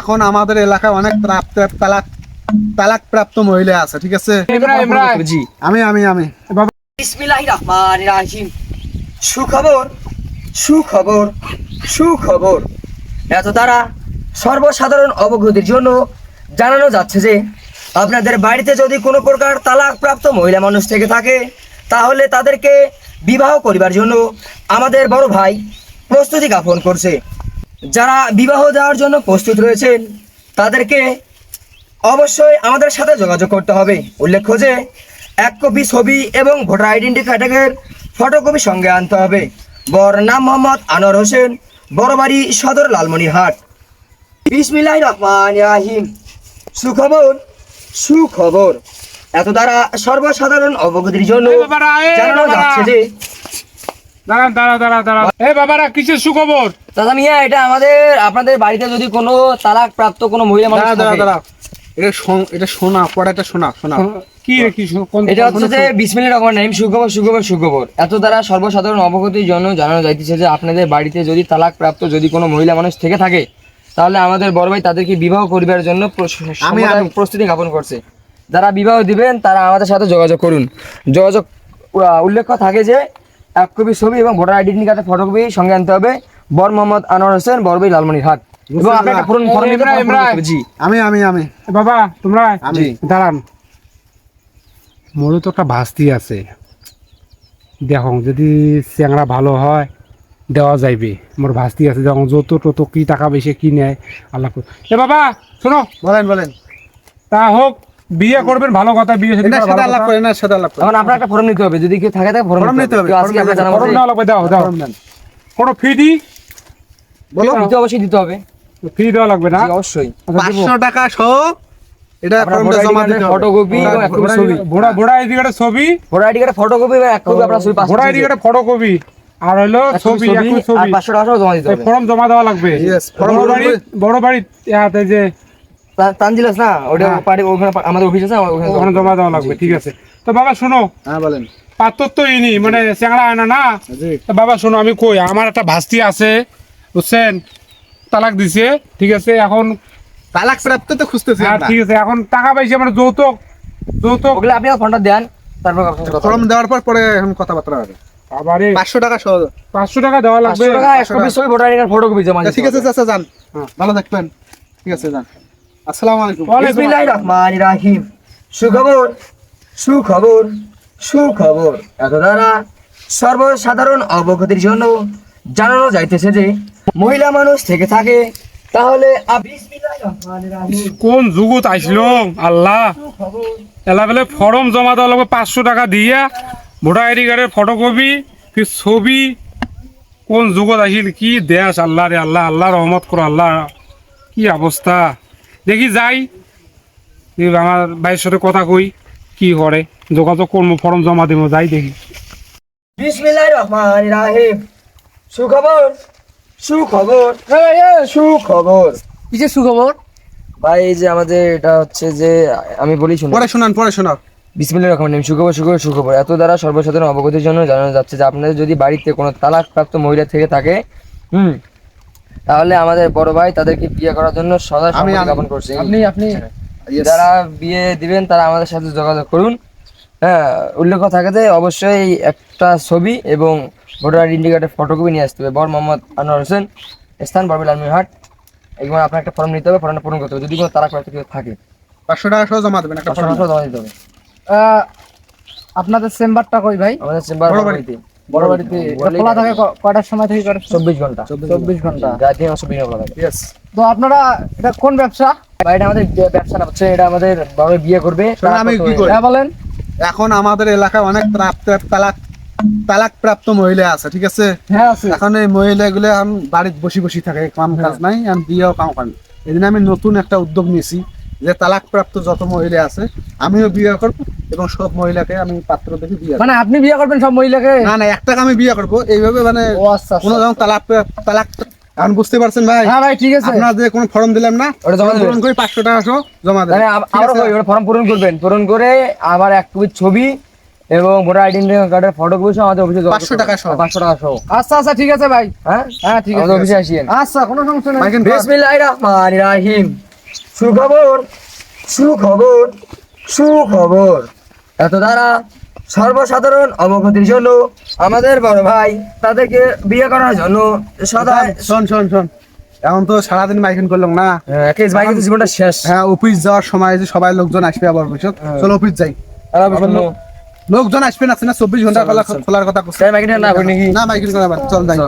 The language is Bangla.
এখন আমাদের এলাকায় অনেক প্রাপ্ত তালাক তালাক প্রাপ্ত মহিলা আছে ঠিক আছে? জি আমি আমি আমি বিসমিল্লাহির রহমানির রহিম। সুখবর সুখবর সুখবর। এত দ্বারা সর্বসাধারণ অবগতির জন্য জানানো যাচ্ছে যে আপনাদের বাড়িতে যদি কোনো প্রকার তালাকপ্রাপ্ত মহিলা মানুষ থেকে থাকে তাহলে তাদেরকে বিবাহ করিবার জন্য আমাদের বড় ভাই প্রস্তুতি জ্ঞাপন করছে। যারা বিবাহ দেওয়ার জন্য প্রস্তুত রয়েছেন তাদেরকে অবশ্যই আমাদের সাথে যোগাযোগ করতে হবে। উল্লেখ্য যে এক কপি ছবি এবং ভোটার আইডেন্টি কার্ডের ফটোকপি সঙ্গে আনতে হবে। বর নাম মোহাম্মদ আনোয়ার হোসেন বড়বাড়ি সদর লালমনিরহাট। বিসমিল্লাহ রহমান রাহিম। সুখবর? সুখবর। এত দ্বারা সর্বসাধারণ অবগতির জন্য জানানো যাচ্ছে যে দাঁড়ান দাঁড়া দাঁড়া দাঁড়া এ বাবারা কিসের সুখবর? দাদা মিয়া এটা আমাদের আপনাদের বাড়িতে যদি কোনো তালাক প্রাপ্ত কোনো মহিলা মানুষ দাঁড়া দাঁড়া দাঁড়া এটা এটা শোনা পরে শোনা শোনা। কি কি কোন এটা হচ্ছে যে বিসমিল্লাহির রহমানির রহিম সুখবর সুখবর সুখবর। এত দ্বারা সর্বসাধারণ অবগতির জন্য জানানো যাইতেছে যে আপনাদের বাড়িতে যদি তালাক প্রাপ্ত যদি কোনো মহিলা মানুষ থেকে থাকে তাহলে আমাদের বড় ভাই তাদেরকে বিবাহ করিবার জন্য প্রস্তুতি জ্ঞাপন করছে। যারা বিবাহ দিবেন তারা আমাদের সাথে যোগাযোগ করুন। যোগাযোগ আহ, উল্লেখ থাকে যে এক কপি ছবি এবং ভোটার আইডেন্টি কার্ডের ফটোকপি সঙ্গে আনতে হবে। বর মোহাম্মদ আনোয়ার হোসেন বরবাই লালমনিরহাট এবং আপনি একটা পূরণ ফর্ম। জি আমি আমি আমি। বাবা তোমরা? আমি। দাঁড়ান। মোরও তো একটা ভাস্তি আছে। দেখো যদি চ্যাংরা ভালো হয় দেওয়া যাইবে। মোর ভাস্তি আছে যখন যত টত কি টাকা বেশি কি নেয় আল্লাহ এ বাবা শোনো। বলেন বলেন। তা হোক বিয়ে করবেন ভালো কথা বিয়ে এটা করা না করে এখন আপনার একটা ফর্ম নিতে হবে যদি কেউ থাকে ফর্ম নিতে হবে, আজকে ফর্ম আপনার জানা ফরম মতে লাগবে দাও দাও। কোনো ফি দি? বলো। দিতে অবশ্যই দিতে হবে। ফি দেওয়া লাগবে না? অবশ্যই। আচ্ছা, দেবো। পাঁচশো টাকা সহ এটা ফর্মটা জমা দিতে হবে। ফটোকপি এবং এক কপি ছবি। আইডি কার্ডের ছবি? আইডি কার্ডের ফটোকপি এবং এক কপি আপনার ছবি আইডি কার্ডের ফটোকপি আর হলো ছবি এক ছবি পাঁচশো টাকা জমা দিতে হবে। ফর্ম জমা দেওয়া লাগবে। বড় বাড়ি বড় বাড়ি যে তানজিলাস না? ওটা হ্যাঁ। পার্টি ওখানে আমাদের অফিস আছে ওখানে জমা। দেওয়া লাগবে ঠিক আছে। তো বাবা শোনো। হ্যাঁ বলেন। পাত্র তো ইনি মানে চ্যাংড়া আয়না না? তো বাবা শোনো আমি কই আমার একটা ভাস্তি আছে বুঝছেন? তালাক দিছে ঠিক আছে এখন তালাক প্রাপ্ত তো খুঁজতেছি হ্যাঁ ঠিক আছে এখন টাকা পাইছে মানে যৌতুক যৌতুক। ওগুলো আপনি ফোনটা দেন তারপর ফর্ম দেওয়ার পর পরে এখন কথাবার্তা হবে। আবারে পাঁচশো টাকা সহ পাঁচশো টাকা দেওয়া লাগবে। পাঁচশো টাকা এক ছবি ভোটার আইডি কার্ড ফটোকপি জমা ঠিক আছে। চাচা যান। হ্যাঁ। ভালো থাকবেন। ঠিক আছে যান। আসসালামু আলাইকুম ওয়ালাইকুম বিসমিল্লাহির রহমানির রহিম। সুখবর সুখবর সুখবর। এত দ্বারা সর্বসাধারণ অবগতির জন্য জানানো যাইতেছে যে মহিলা মানুষ থেকে থাকে তাহলে। কোন যুগত আইছিল? আল্লাহ। সুখবর। এলা বেলে ফর্ম জমা দেওয়া লাগবে পাঁচশো টাকা দিয়া ভোটার আইডি কার্ডের ফটোকপি ফির ছবি কোন যুগত আসিল কি দেশ? আল্লাহ রে আল্লাহ আল্লাহ রহমত করো আল্লাহ। কি অবস্থা? দেখি যাই। আমার ভাইয়ের সাথে কথা কই কি করে। যোগাযোগ করব ফর্ম জমা দিব যাই দেখি। বিসমিল্লাহির রহমানির রহিম। সুখবর? সুখবর? সুখবর। কিসের সুখবর? ভাই এই যে আমাদের এটা হচ্ছে যে আমি বলি শুনুন। পরে শোনান পরে শোনাও। বিসমিল্লাহ রহমান রহিম। সুখবর সুখবর সুখবর। এত দ্বারা সর্বসাধারণ অবগতির জন্য জানানো যাচ্ছে যে আপনাদের যদি বাড়িতে কোনো তালাকপ্রাপ্ত মহিলা থেকে থাকে হুম তাহলে আমাদের বড় ভাই তাদেরকে বিয়ে করার জন্য সদা সম্মতি জ্ঞাপন করছে। আপনি আপনি যারা বিয়ে দিবেন তারা আমাদের সাথে যোগাযোগ করুন। হ্যাঁ উল্লেখ থাকে যে অবশ্যই একটা ছবি এবং ভোটার আইডেন্টি কার্ডের ফটোকপি নিয়ে আসতে হবে। বর মোহাম্মদ আনোয়ার হোসেন স্থান বরবিল আলমিরহাট এবং আপনার একটা ফর্ম নিতে হবে ফর্মটা পূরণ করতে হবে। যদি কোনো তালাকপ্রাপ্ত কেউ থাকে পাঁচশো টাকা সহ জমা দেবেন একটা পাঁচশো ফর্ম টাকা জমা দিতে হবে। আপনাদের চেম্বারটা কই ভাই? আমাদের চেম্বার বড় বড় বাড়িতে। খোলা থাকে ক- কয়টার সময় থেকে চব্বিশ ঘণ্টা। চব্বিশ ঘণ্টা। খোলা থাকে। তো আপনারা এটা কোন ব্যবসা? এটা আমাদের ব্যবসা না হচ্ছে এটা আমাদের বিয়ে করবে। আমি কি করি? হ্যাঁ বলেন। এখন আমাদের এলাকায় অনেক প্রাপ্ত তালাক তালাক প্রাপ্ত মহিলা আছে ঠিক আছে? হ্যাঁ এখন এই মহিলাগুলো এখন বাড়িতে বসে বসে থাকে কাম কাজ নাই এখন বিয়েও কাম করেন জন্য আমি নতুন একটা উদ্যোগ নিয়েছি। যে তালাক প্রাপ্ত যত মহিলা আছে আমিও বিয়ে করব এবং সব মহিলাকে আমি পাত্র দেখে বিয়ে মানে আপনি বিয়ে করবেন সব মহিলাকে? না না একটাকে আমি বিয়ে করব। এইভাবে মানে আচ্ছা কোনো আচ্ছা। যখন তালাক তালাক এখন বুঝতে পারছেন ভাই? হ্যাঁ ভাই ঠিক আছে। আপনার যে কোনো ফর্ম দিলাম না ওটা জমা পূরণ করে পাঁচশো টাকা সহ জমা দেবেন। মানে ওটা ফর্ম পূরণ করবেন। পূরণ করে আবার এক কপি ছবি এবং ভোটার আইডেন্টি কার্ডের ফটোকপি সহ আমাদের অফিসে জমা 500 টাকা সহ। হবে। 500 টাকা সহ। আচ্ছা আচ্ছা ঠিক আছে ভাই। হ্যাঁ? হ্যাঁ ঠিক আছে অফিসে আসিয়েন। আচ্ছা কোনো সমস্যা নেই। বিসমিল্লাহির রহমানির রহিম। সুখবর সুখবর সুখবর। এত দ্বারা সর্বসাধারণ অবগতির জন্য আমাদের বড় ভাই তাদেরকে বিয়ে করার জন্য সদায় শোন শোন শোন এখন তো সারাদিন মাইকেন করলাম না? কেস ভাই জীবনটা শেষ। হ্যাঁ অফিস যাওয়ার সময় যে সবাই লোকজন আসবে আবার অফিসত চলো অফিস যাই। লোকজন আসবে না আছে না চব্বিশ ঘণ্টা খোলা খোলার কথা না নাকি? না মাইকেন করা চল যাই।